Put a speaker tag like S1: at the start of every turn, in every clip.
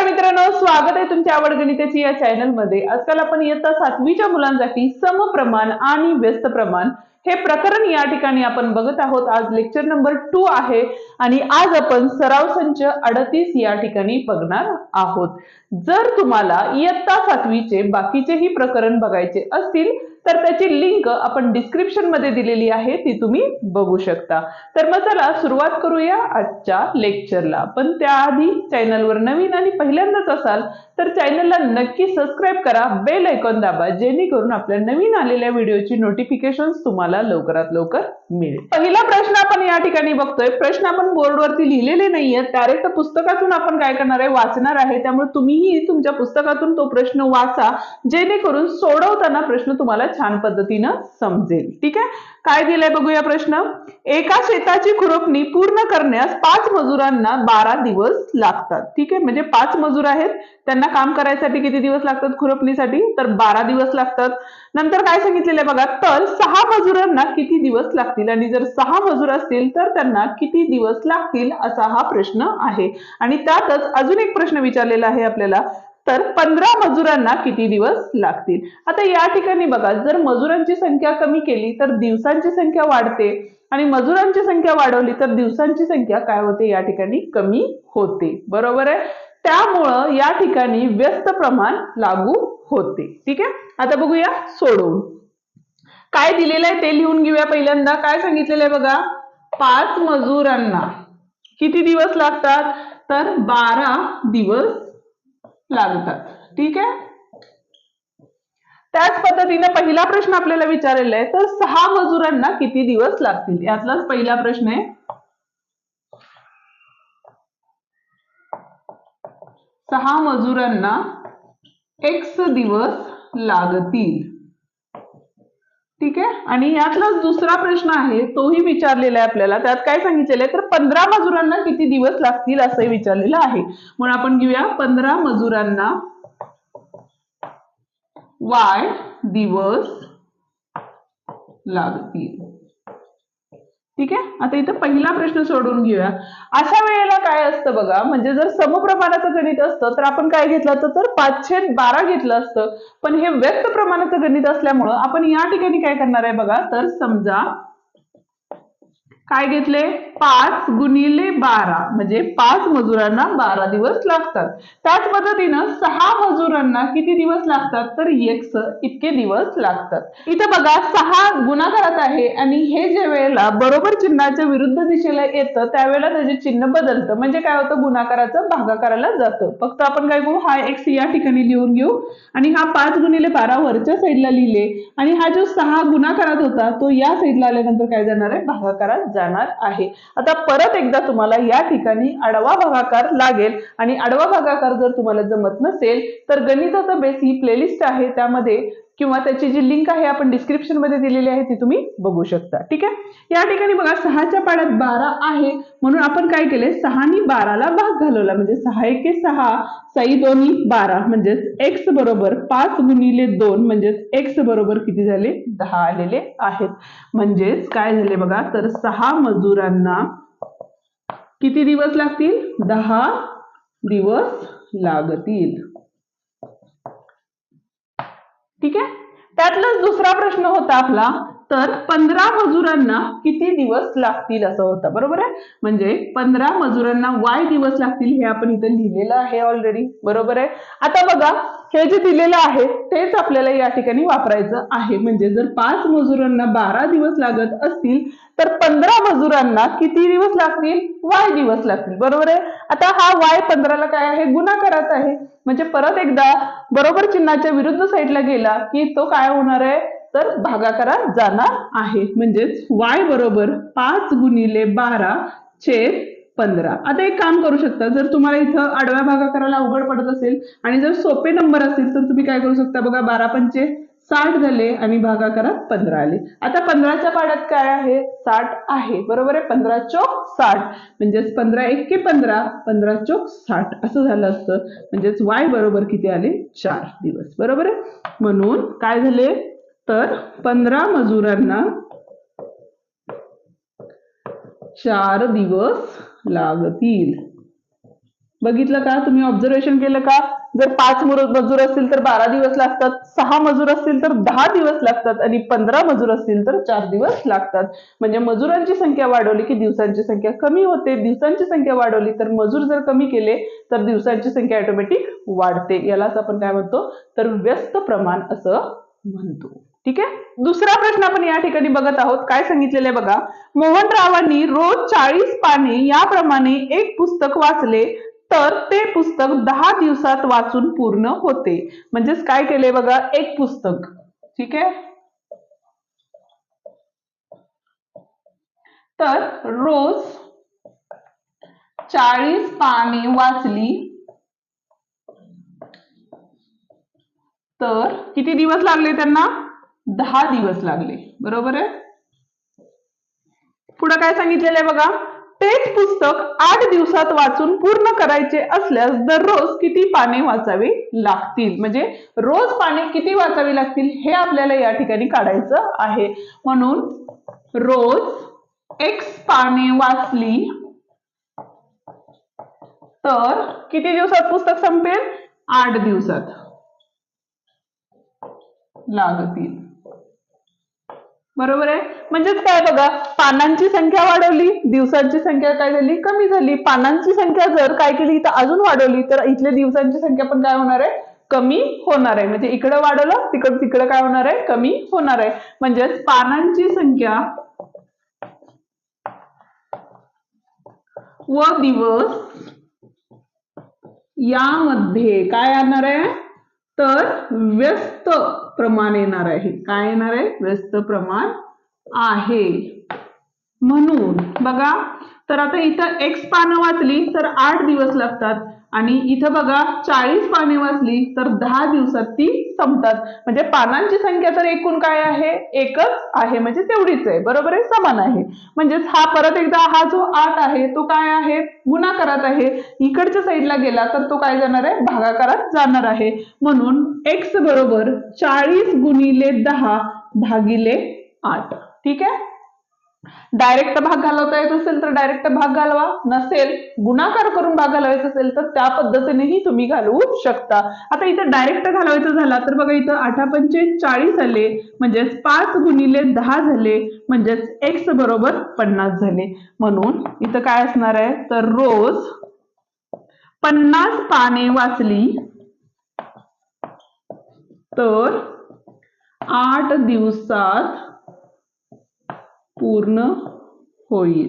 S1: नमस्कार मित्रांनो स्वागत आहे तुमच्या आवड गणिताची या चॅनलमध्ये. आजकाल आपण इयत्ता सातवीच्या मुलांसाठी समप्रमाण आणि व्यस्त प्रमाण हे प्रकरण या ठिकाणी आपण बघत आहोत. आज लेक्चर नंबर टू आहे आणि आज आपण सराव संच अडतीस या ठिकाणी बघणार आहोत. जर तुम्हाला इयत्ता सातवीचे बाकीचेही प्रकरण बघायचे असतील तर त्याची लिंक आपण डिस्क्रिप्शनमध्ये दिलेली आहे ती तुम्ही बघू शकता. तर मग चला सुरुवात करूया आजच्या लेक्चरला पण त्याआधी चॅनलवर नवीन आणि पहिल्यांदाच असाल तर चॅनलला नक्की सबस्क्राईब करा बेल ऐकॉन दाबा जेणेकरून आपल्या नवीन आलेल्या व्हिडिओची नोटिफिकेशन तुम्हाला लवकरात लवकर मिळेल. पहिला प्रश्न आपण या ठिकाणी बघतोय. प्रश्न आपण बोर्डवरती लिहिलेले नाहीये डायरेक्ट पुस्तकातून आपण काय करणार आहे? वाचणार आहे. त्यामुळे तुम्हीही तुमच्या पुस्तकातून तो प्रश्न वाचा. जेणेकरून सोडवताना प्रश्न तुम्हाला छान पद्धतीनं समजेल. ठीक आहे? काय दिलंय बघूया प्रश्न. एका शेताची खुरपणी पूर्ण करण्यास पाच मजुरांना बारा दिवस लागतात. ठीक आहे? म्हणजे पाच मजूर आहेत. त्यांना काम करायसाठी किती दिवस लागतात खुरपणीसाठी? तर बारा दिवस लागतात. नंतर काय सांगितलेलं आहे बघा? तर सहा मजुरांना किती दिवस लागतील? आणि जर सहा मजूर असतील तर त्यांना किती दिवस लागतील? असा हा प्रश्न आहे. आणि त्यातच अजून एक प्रश्न विचारलेला आहे आपल्याला. तर पंधरा मजुरांना किती दिवस लागतील? आता या ठिकाणी बघा जर मजुरांची संख्या कमी केली तर दिवसांची संख्या वाढते. आणि मजुरांची संख्या वाढवली तर दिवसांची संख्या काय होते? या ठिकाणी कमी होते. बरोबर आहे? त्यामुळं या ठिकाणी व्यस्त प्रमाण लागू होते. ठीक आहे? आता बघूया सोडवून. काय दिलेलं आहे ते लिहून घेऊया पहिल्यांदा. काय सांगितलेलं आहे बघा? पाच मजुरांना किती दिवस लागतात? तर बारा दिवस लागतात. ठीक आहे? त्याच पद्धतीने पहिला प्रश्न आपल्याला विचारलेला आहे तर सहा मजुरांना किती दिवस लागतील? यातलाच पहिला प्रश्न आहे. सहा मजुरांना एक्स दिवस लागतील. आणि यातलाच दुसरा प्रश्न आहे तोही विचारलेला आहे आपल्याला. त्यात काय सांगितलेलं आहे? तर पंधरा मजुरांना किती दिवस लागतील असंही विचारलेलं आहे. म्हणून आपण घेऊया पंधरा मजुरांना वाय दिवस लागतील. ठीक आहे? आता इथं पहिला प्रश्न सोडून घेऊया. अशा वेळेला काय असतं बघा म्हणजे जर समप्रमाणाचं गणित असतं तर आपण काय घेतलं असतं? तर पाचशे बारा घेतलं असतं. पण हे व्यक्त प्रमाणाचं गणित असल्यामुळं आपण या ठिकाणी काय करणार आहे बघा? तर समजा काय घेतले? पाच गुणिले बारा. म्हणजे पाच मजुरांना बारा दिवस लागतात. त्याच पद्धतीनं सहा मजुरांना किती दिवस लागतात? तर एक्स इतके दिवस लागतात. इथं बघा सहा गुणाकारात आहे आणि हे जे वेळेला बरोबर चिन्हाच्या विरुद्ध दिशेला येतं त्यावेळेला त्याचे चिन्ह बदलतं. म्हणजे काय होतं? गुणाकाराचं भागाकाराला जातं. फक्त आपण काय करू? हा एक्स या ठिकाणी लिहून घेऊ. आणि हा पाच गुणिले बारा वरच्या साईडला लिहिले. आणि हा जो सहा गुणाकारात होता तो या साईडला आल्यानंतर काय जाणार आहे? भागाकारात जाणार आहे. आता परत एकदा तुम्हाला या ठिकाणी आडवा भागाकार लागेल. आणि आडवा भागाकार जर तुम्हाला जमत नसेल तर गणिताचा बेस ही प्लेलिस्ट आहे. त्यामध्ये किंवा त्याची जी लिंक आहे आपण डिस्क्रिप्शनमध्ये दिलेली आहे ती तुम्ही बघू शकता. ठीक आहे? या ठिकाणी बघा सहाच्या पाड्यात बारा आहे. म्हणून आपण काय केले सहानी बाराला भाग घालवला. म्हणजे सहा एके सहा साई दोन्ही बारा. म्हणजेच एक्स बरोबर पाच गुणिले दोन म्हणजेच एक्स बरोबर किती झाले? दहा आलेले आहेत. म्हणजेच काय झाले बघा? तर सहा मजुरांना किती दिवस लागतील? दहा दिवस लागतील. ठीक आहे? त्यातलाच दुसरा प्रश्न होता आपला. तर पंधरा मजुरांना किती दिवस लागतील असं होतं बरोबर आहे? म्हणजे पंधरा मजुरांना वाय दिवस लागतील हे आपण इथं लिहिलेलं आहे ऑलरेडी बरोबर आहे? आता बघा हे जे दिलेलं आहे तेच आपल्याला या ठिकाणी वापरायचं आहे. म्हणजे जर पाच मजुरांना बारा दिवस लागत असतील तर पंधरा मजुरांना किती दिवस लागतील? वाय दिवस लागतील बरोबर आहे? आता हा वाय पंधराला काय आहे? गुणाकाराचा आहे. म्हणजे परत एकदा बरोबर चिन्हाच्या विरुद्ध साईडला गेला की तो काय होणार आहे? तर भागाकारात जाणार आहे. म्हणजेच वाय बरोबर पाच गुणिले बारा छेद पंधरा. आता एक काम करू शकता जर तुम्हाला इथं आडव्या भागाकाराला अवघड पडत असेल आणि जर सोपे नंबर असतील तर तुम्ही काय करू शकता बघा बारा पंचे साठ झाले आणि भागाकारात पंधरा आले. आता पंधराच्या पाड्यात काय आहे? साठ आहे. बरोबर आहे? पंधरा चोक साठ. म्हणजेच पंधरा एक्के पंधरा पंधरा चोक साठ. असं झालं असतं. म्हणजेच वाय बरोबर किती आले? चार दिवस. बरोबर आहे? म्हणून काय झाले? तर पंधरा मजुरांना चार दिवस लागतील. बघितलं का? तुम्ही ऑब्झर्वेशन केलं का? जर पाच मजूर असतील तर बारा दिवस लागतात सहा मजूर असतील तर दहा दिवस लागतात आणि पंधरा मजूर असतील तर चार दिवस लागतात. म्हणजे मजुरांची संख्या वाढवली की दिवसांची संख्या कमी होते. दिवसांची संख्या वाढवली तर मजूर जर कमी केले तर दिवसांची संख्या ऑटोमॅटिक वाढते. यालाच आपण काय म्हणतो? तर व्यस्त प्रमाण असं म्हणतो. ठीक आहे? दुसरा प्रश्न आपण या ठिकाणी बघत आहोत. काय सांगितलेलं बघा? मोहनरावांनी रोज चाळीस पाने याप्रमाणे एक पुस्तक वाचले तर ते पुस्तक दहा दिवसात वाचून पूर्ण होते. म्हणजेच काय केले बघा? एक पुस्तक. ठीक आहे? तर रोज चाळीस पाने वाचली तर किती दिवस लागले त्यांना? दहा दिवस लागले. बरोबर आहे? पुढे काय सांगितलेलं आहे बघा? तेच पुस्तक आठ दिवसात वाचून पूर्ण करायचे असल्यास दररोज किती पाने वाचावी लागतील? म्हणजे रोज पाने किती वाचावी लागतील हे आपल्याला या ठिकाणी काढायचं आहे. म्हणून रोज एक्स पाने वाचली तर किती दिवसात पुस्तक संपेल? आठ दिवसात लागतील. बरोबर आहे? म्हणजेच काय बघा पानांची संख्या वाढवली दिवसांची संख्या काय झाली? कमी झाली. पानांची संख्या जर काय केली तर अजून वाढवली तर इथल्या दिवसांची संख्या पण काय होणार आहे? कमी होणार आहे. म्हणजे इकडं वाढवलं तिकडं तिकडं काय होणार आहे? कमी होणार आहे. म्हणजेच पानांची संख्या व दिवस यामध्ये काय आणणार आहे? तर व्यस्त प्रमाण येणार आहे. काय येणार आहे? व्यस्त प्रमाण आहे. म्हणून बघा तर आता इथं एक्स पानं वाचली तर आठ दिवस लागतात. आणि इथं बघा चाळीस पाने वाचली तर दहा दिवसात ती संपतात. म्हणजे पानांची संख्या तर एकूण काय आहे? एकच आहे. म्हणजे तेवढीच आहे. बरोबर आहे? समान आहे. म्हणजेच हा परत एकदा हा जो आठ आहे तो काय आहे? गुणाकारात आहे. इकडच्या साईडला गेला तर तो काय जाणार आहे? भागाकारात जाणार आहे. म्हणून एक्स बरोबर चाळीस गुणिले दहा भागिले आठ. ठीक आहे? डायरेक्ट भाग घालवता येत असेल तर डायरेक्ट भाग घालवा. नसेल गुणाकार करून भाग घालवायचा असेल तर त्या पद्धतीनेही तुम्ही घालवू शकता. आता इथं डायरेक्ट घालवायचं झाला तर बघा इथं आठा पंचे चाळीस आले म्हणजेच पाच गुणिले दहा झाले म्हणजेच एक्स बरोबर पन्नास झाले. म्हणून इथं काय असणार आहे? तर रोज पन्नास पाने वाचली तर आठ दिवसात पूर्ण होईल.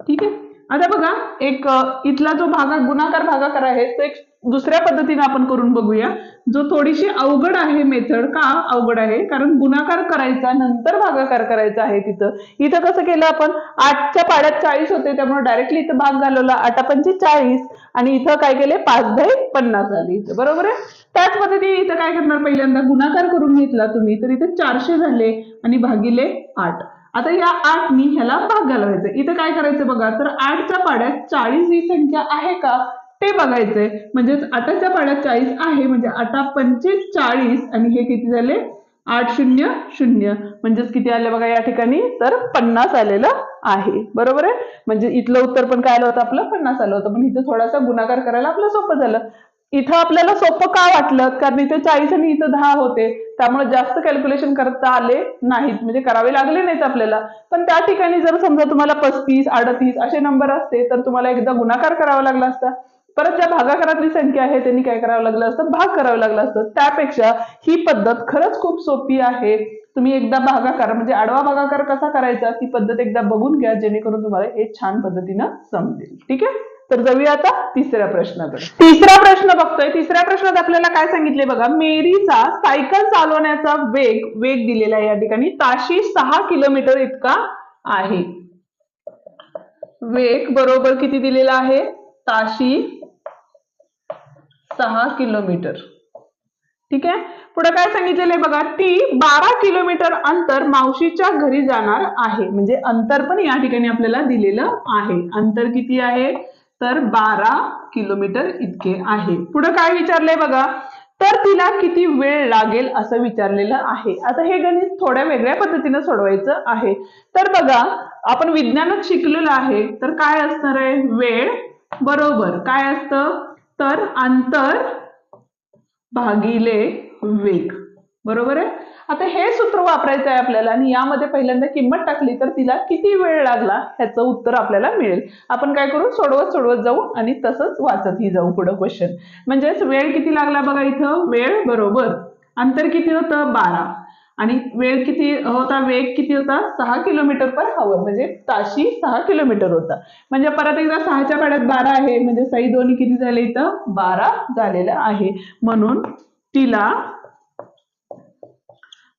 S1: ठीक आहे? आता बघा एक इथला जो भागा गुणाकार भागाकार आहे तो एक दुसऱ्या पद्धतीने आपण करून बघूया. जो थोडीशी अवघड आहे मेथड का अवघड आहे? कारण गुणाकार करायचा नंतर भागाकार करायचा आहे तिथं. इथं कसं केलं आपण? आठच्या पाड्यात चाळीस होते त्यामुळे डायरेक्टली इथं भाग घालवला आठा पंचे चाळीस. आणि इथं काय केले? पाच दहा पन्नास आले इथं. बरोबर आहे? त्याच पद्धतीने इथं काय करणार पहिल्यांदा? गुणाकार करून घेतला तुम्ही तर इथं चारशे झाले आणि भागिले आठ. आता या आठनी ह्याला भाग घालवायचा. इथं काय करायचं बघा तर आठच्या पाड्यात चाळीस ही संख्या आहे का? ते बघायचंय. म्हणजेच आताच्या पाड्यात चाळीस आहे म्हणजे आठा पंचेचाळीस आणि हे किती झाले? आठ शून्य शून्य. म्हणजेच किती आले बघा या ठिकाणी? तर पन्नास आलेलं आहे. बरोबर आहे? म्हणजे इथलं उत्तर पण काय आलं होतं आपलं? पन्नास आलं होतं. पण इथं थोडासा गुणाकार करायला आपलं सोपं झालं. इथं आपल्याला सोपं का वाटलं? कारण इथे चाळीस आणि इथं दहा होते. त्यामुळे जास्त कॅल्क्युलेशन करता आले नाहीत. म्हणजे करावे लागले नाहीत आपल्याला. पण त्या ठिकाणी जर समजा तुम्हाला पस्तीस अडतीस असे नंबर असते तर तुम्हाला एकदा गुणाकार करावा लागला असता. परत ज्या भागाकारातली संख्या आहे त्यांनी काय करावं लागलं असतं? भाग करावं लागलं असतं. त्यापेक्षा ही पद्धत खरंच खूप सोपी आहे. तुम्ही एकदा भागाकार म्हणजे आडवा भागाकार कसा करायचा ती पद्धत एकदा बघून घ्या जेणेकरून तुम्हाला हे छान पद्धतीनं समजेल. ठीक आहे? तर जाऊया आता तिसऱ्या प्रश्नाकडे. तिसरा प्रश्न बघतोय. तिसऱ्या प्रश्नात आपल्याला काय सांगितले बघा? मेरीचा सायकल चालवण्याचा वेग वेग दिलेला आहे या ठिकाणी. ताशी सहा किलोमीटर इतका आहे. वेग बरोबर किती दिलेला आहे? ताशी सहा किलोमीटर. ठीक आहे? पुढे काय सांगितलेलं आहे बघा ती बारा किलोमीटर अंतर मावशीच्या घरी जाणार आहे. म्हणजे अंतर पण या ठिकाणी आपल्याला दिलेलं आहे. अंतर किती आहे? तर बारा किलोमीटर इतके आहे. पुढे काय विचारलंय बघा तर तिला किती वेळ लागेल असं विचारलेलं आहे. आता हे गणित थोड्या वेगळ्या पद्धतीनं सोडवायचं आहे. तर बघा आपण विज्ञानात शिकलेलं आहे. तर काय असणार आहे? वेळ बरोबर. काय असतं? तर अंतर भागिले वेग. बरोबर आहे? आता हे सूत्र वापरायचं आहे आपल्याला आणि यामध्ये पहिल्यांदा किंमत टाकली तर तिला किती वेळ लागला ह्याचं उत्तर आपल्याला मिळेल. आपण काय करू? सोडवत सोडवत जाऊ आणि तसंच वाचतही जाऊ पुढं क्वेश्चन म्हणजेच वेळ किती लागला बघा इथं? वेळ बरोबर. अंतर किती होतं? बारा. आणि वेळ किती होता? वेग किती होता? सहा किलोमीटर पर हवर म्हणजे ताशी सहा किलोमीटर होता. म्हणजे परत एकदा सहाच्या पाड्यात बारा आहे म्हणजे सही दोन्ही किती झाले इथं? बारा झालेलं आहे. म्हणून तिला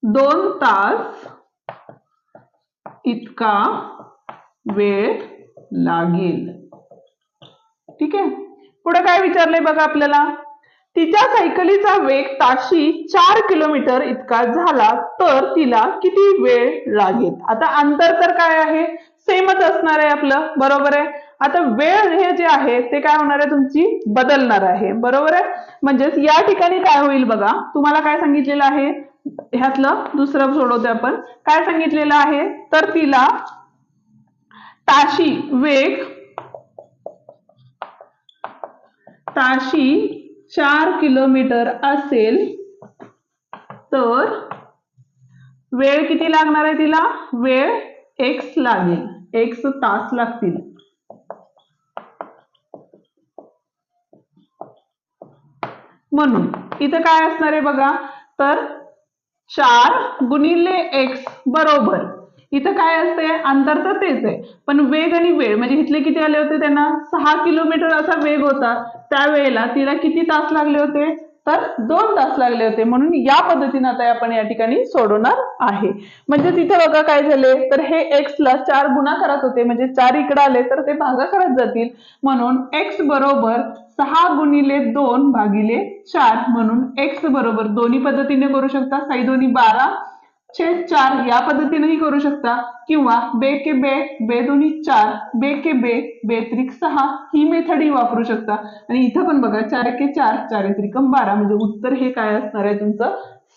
S1: दोन तास इतका वेळ लागेल. ठीक आहे? पुढे काय विचारलंय बघा आपल्याला? तिच्या सायकलीचा वेग ताशी चार किलोमीटर इतका झाला तर तिला किती वेळ लागेल? आता अंतर तर काय आहे? सेमच असणार आहे आपलं बरोबर आहे? आता वेळ हे जे आहे ते काय होणार आहे तुमची? बदलणार आहे बरोबर आहे? म्हणजेच या ठिकाणी काय होईल बघा तुम्हाला काय सांगितलेलं आहे? ह्यातलं दुसरं सोडवतोय आपण. काय सांगितलेलं आहे? तर तिला ताशी वेग ताशी चार किलोमीटर असेल तर वेळ किती लागणार आहे तिला? वेळ एक्स लागेल. एक्स तास लागतील. म्हणून इथं काय असणार आहे बघा? तर चार गुणिले एक्स बरोबर इथं काय असते अंतर तर तेच आहे. पण वेग आणि वेळ म्हणजे इथले किती आले होते त्यांना? सहा किलोमीटर असा वेग होता. त्यावेळेला तिला किती तास लागले होते? तर दोन तास लागले होते. म्हणून या पद्धतीने आता आपण या ठिकाणी सोडवणार आहे. म्हणजे तिथे बघा काय झाले? तर हे एक्स ला चार गुणा करत होते. म्हणजे चार इकडे आले तर ते भागा करत जातील. म्हणून एक्स बरोबर सहा गुणिले दोन भागिले चार. म्हणून एक्स बरोबर दोन्ही पद्धतीने करू शकता. साई दोन्ही बारा छेद चार या पद्धतीनेही करू शकता. किंवा बे के बे बे दोन्ही चार बे के बे बेत्रिक सहा ही मेथडही वापरू शकता. आणि इथं पण बघा चार के चार चार त्रिकम बारा. म्हणजे उत्तर हे काय असणार आहे तुमचं?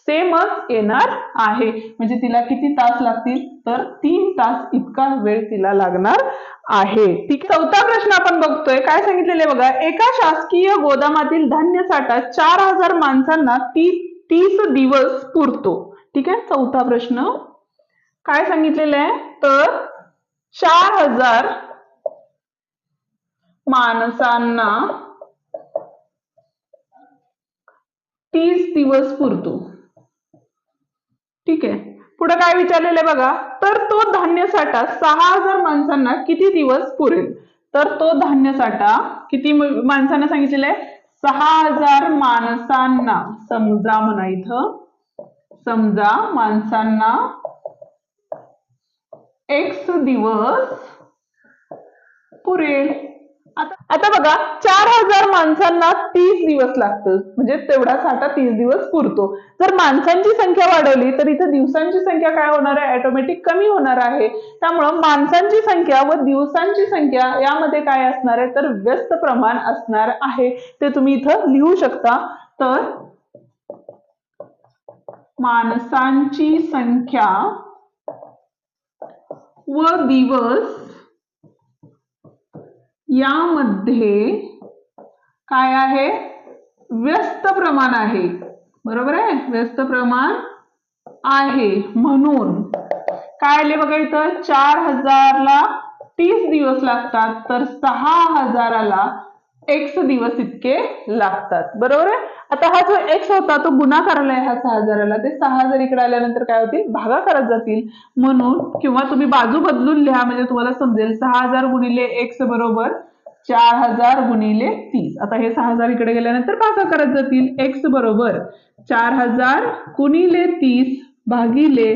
S1: सेमच येणार आहे. म्हणजे तिला किती तास लागतील? तर तीन तास इतका वेळ तिला लागणार आहे. ठीक चौथा प्रश्न आपण बघतोय. काय सांगितलेले बघा? एका शासकीय गोदामातील धान्य साठा चार हजार माणसांना ती तीस दिवस पुरतो. ठीक आहे? चौथा प्रश्न. काय सांगितलेलं आहे? तर चार हजार माणसांना तीस दिवस पुरतो. ठीक आहे? पुढे काय विचारलेलं आहे बघा? तर तो धान्य साठा सहा हजार माणसांना किती दिवस पुरेल? तर तो धान्य साठा किती माणसांना सांगितलेला आहे? सहा हजार माणसांना. समजा म्हणा इथं. समजा माणसांना एक्स दिवस पुरेल. आता बघा चार हजार माणसांना तीस दिवस लागतं म्हणजे तेवढा साठा तीस दिवस पुरतो. जर माणसांची संख्या वाढवली तर इथं दिवसांची संख्या काय होणार आहे? ऑटोमॅटिक कमी होणार आहे. त्यामुळं माणसांची संख्या व दिवसांची संख्या यामध्ये काय असणार आहे? तर व्यस्त प्रमाण असणार आहे. ते तुम्ही इथं लिहू शकता. तर माणसांची संख्या व दिवस यामध्ये काय आहे? व्यस्त प्रमाण आहे. बरोबर आहे? व्यस्त प्रमाण आहे. म्हणून काय आले बघा इथं? चार हजारला तीस दिवस लागतात. तर सहा हजाराला एक्स दिवस इतके लागतात. बरोबर आहे? आता हा जो एक्स होता तो गुणाकाराला आहे हा सहा हजाराला. ते सहा हजार इकडे आल्यानंतर काय होतील? भागा करत जातील. म्हणून किंवा तुम्ही बाजू बदलून लिहा म्हणजे तुम्हाला समजेल सहा हजार गुणिले एक्स बरोबर चार हजार गुणिले तीस. आता हे सहा हजार इकडे गेल्यानंतर भागा करत जातील. एक्स बरोबर चार हजार गुणिले तीस भागिले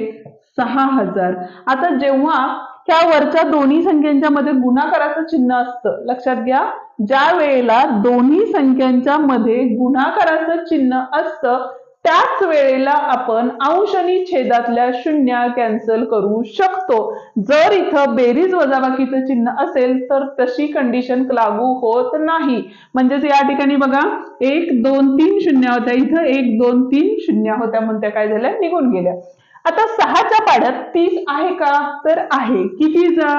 S1: सहा हजार. आता जेव्हा त्या वरच्या दोन्ही संख्यांच्या मध्ये गुणाकाराचं चिन्ह असतं. लक्षात घ्या ज्या वेळेला दोन्ही संख्यांच्या मध्ये गुणाकाराचं चिन्ह असतं त्याच वेळेला आपण अंश आणि छेदातल्या शून्य कॅन्सल करू शकतो. जर इथं बेरीज वजाबाकीचं चिन्ह असेल तर तशी कंडिशन लागू होत नाही. म्हणजेच या ठिकाणी बघा एक दोन तीन शून्य होत्या. इथं एक दोन तीन शून्य होत्या. म्हणून त्या काय झाल्या? निघून गेल्या. आता सहाच्या पाड्यात तीस आहे का? तर आहे. किती जा?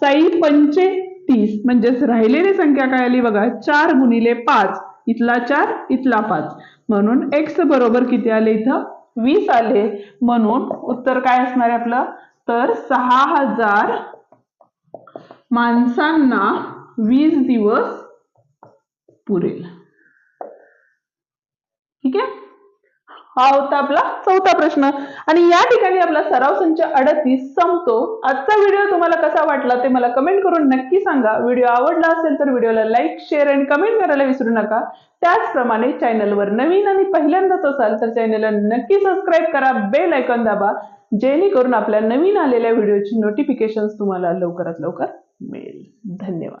S1: साई पंचे तीस. म्हणजेच राहिलेली संख्या काय आली बघा? चार गुणिले पाच. इथला चार इथला पाच. म्हणून एक्स बरोबर किती आले इथं? वीस आले. म्हणून उत्तर काय असणार आहे आपलं? तर सहा हजार माणसांना वीस दिवस पुरेल. ठीक आहे? हा होता आपला चौथा प्रश्न. आणि या ठिकाणी आपला सराव संच अडतीस संपतो. आजचा व्हिडिओ तुम्हाला कसा वाटला ते मला कमेंट करून नक्की सांगा. व्हिडिओ आवडला असेल तर व्हिडिओला लाईक शेअर आणि कमेंट करायला विसरू नका. त्याचप्रमाणे चॅनलवर नवीन आणि पहिल्यांदाच असाल तर चॅनलला नक्की सबस्क्राईब करा. बेल ऐकॉन दाबा. जेणेकरून आपल्या नवीन आलेल्या व्हिडिओची नोटिफिकेशन तुम्हाला लवकरात लवकर मिळेल. धन्यवाद.